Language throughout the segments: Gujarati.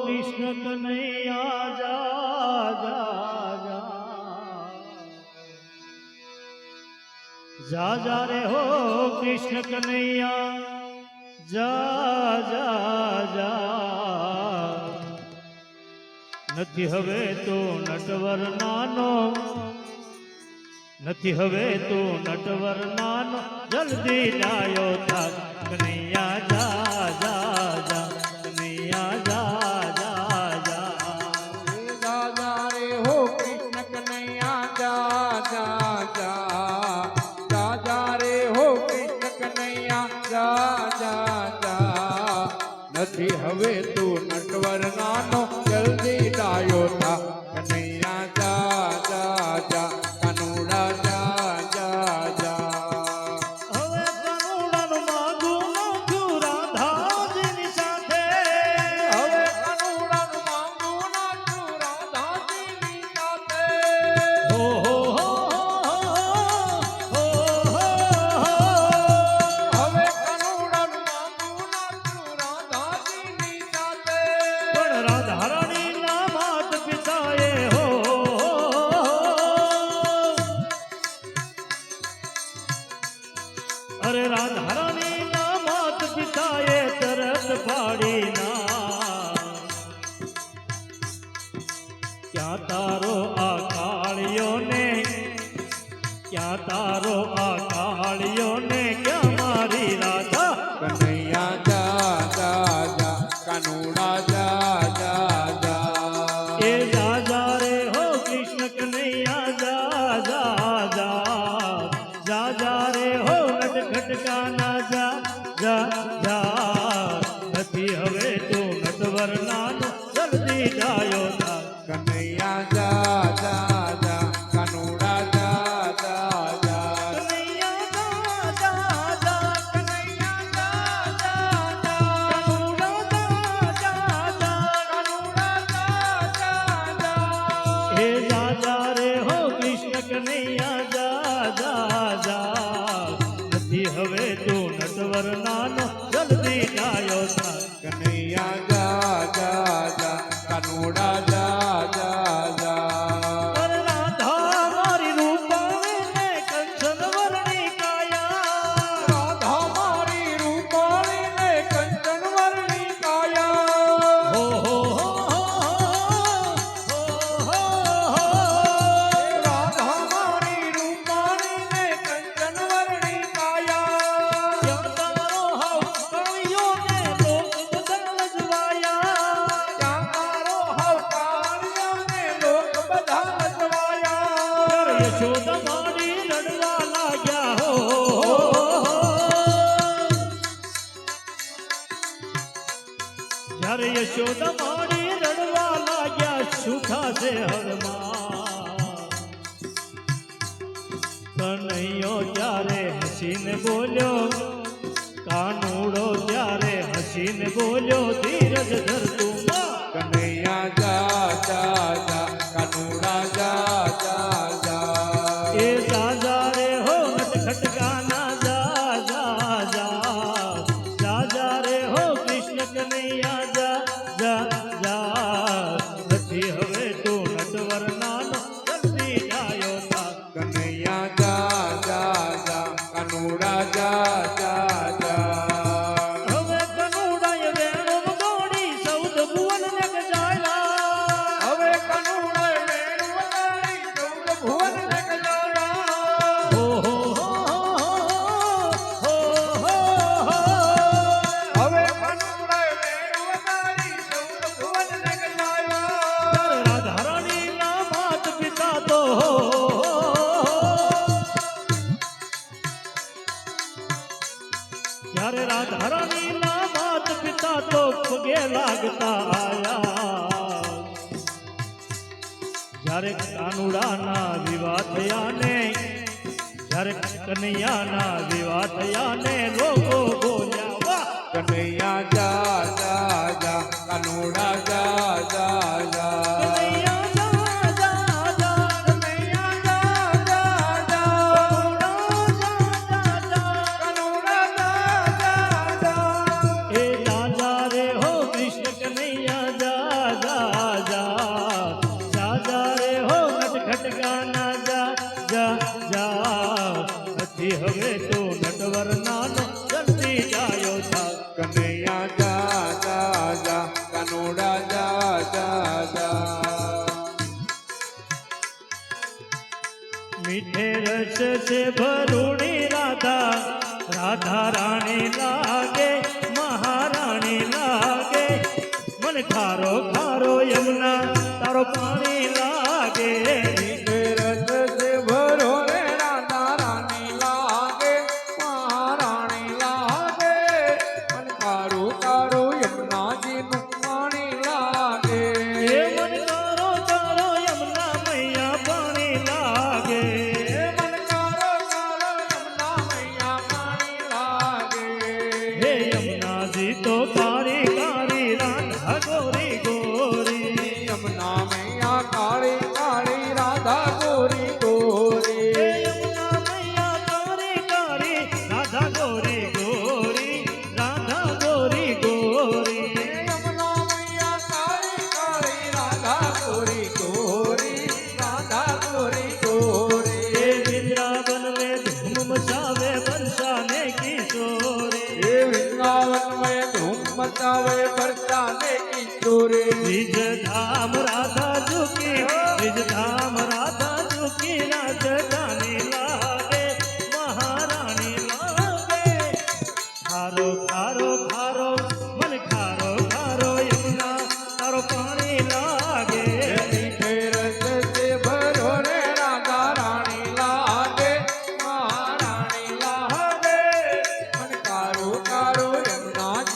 કૃષ્ણ કનૈયા, જા જા જા. જા જા રે હો કૃષ્ણ કનૈયા, જા જા જા. નથી હવે તો નટવર નાનો, નથી હવે તો નટવર નાનો. જલ્દી લાયો થાક. ನೋಡಾದ જ્યારે યશોદા મારી રડવા લાગ્યા, સુખા છે હરમાં. કનૈયો જ્યારે હસીને બોલ્યો, કાનુડો જ્યારે હસીને બોલ્યો, ધીરજ ધરતું કનૈયા જા જા. Yeah. ધરણી ના માત પિતા તો પગે લાગતા આયા. જ્યારે કાનુડાના વિવાહ થયા ને, જ્યારે કનૈયાના વિવાહ થયા ને લોકો બોલ્યા વાહ! કનૈયા જા જા જા, કાનુડા જા જા જા. পারে না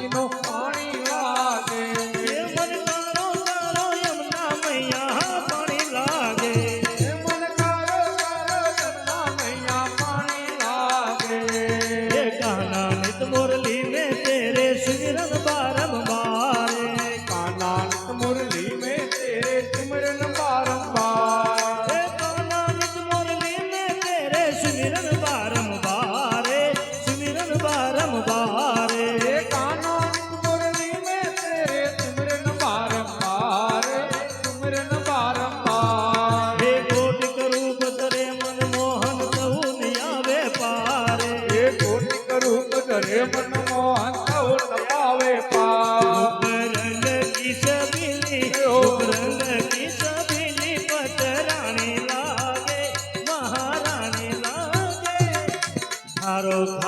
you know. তারকা